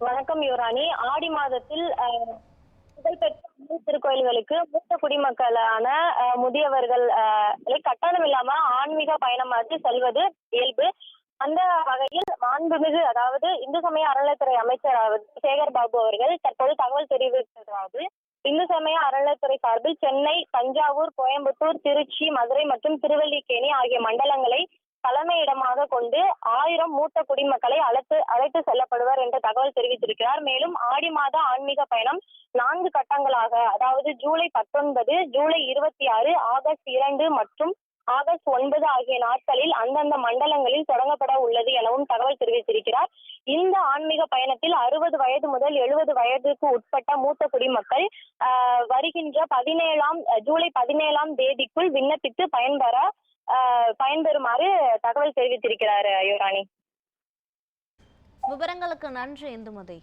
வணக்கம் யுவராணி. ஆடி மாதத்தில் புகழ்பெற்ற திருக்கோயில்களுக்கு மூத்த குடிமக்களான முதியவர்கள் அஹ், கட்டணம் இல்லாம ஆன்மீக பயணமாற்றி செல்வது இயல்பு. அந்த வகையில் மாண்புமிகு அதாவது இந்து சமய அறநிலைத்துறை அமைச்சர் சேகர் பாபு அவர்கள் தற்போது தகவல் தெரிவித்ததாவது இந்து சமய அறநிலைத்துறை சார்பில் சென்னை தஞ்சாவூர் கோயம்புத்தூர் திருச்சி மதுரை மற்றும் திருவல்லிக்கேணி ஆகிய மண்டலங்களை தலைமையிடமாக கொண்டு ஆயிரம் மூத்த குடிமக்களை அழைத்து அழைத்து செல்லப்படுவர் என்ற தகவல் தெரிவித்திருக்கிறார். மேலும் ஆடி மாத ஆன்மீக பயணம் நான்கு கட்டங்களாக அதாவது ஜூலை பத்தொன்பது ஜூலை இருபத்தி ஆறு ஆகஸ்ட் இரண்டு மற்றும் ஆகஸ்ட் ஒன்பது ஆகிய நாட்களில் அந்தந்த மண்டலங்களில் தொடங்கப்பட உள்ளது எனவும் தகவல் தெரிவித்திருக்கிறார். இந்த ஆன்மீக பயணத்தில் அறுபது வயது முதல் எழுபது வயதுக்கு உட்பட்ட மூத்த குடிமக்கள் வருகின்ற பதினேழாம் ஜூலை பதினேழாம் தேதிக்குள் விண்ணப்பித்து பயன்பெற பயன்பெறுமாறு தகவல் தெரிவித்திருக்கிறார் யுவராணி விவரங்களுக்கு நன்றி இந்துமதி.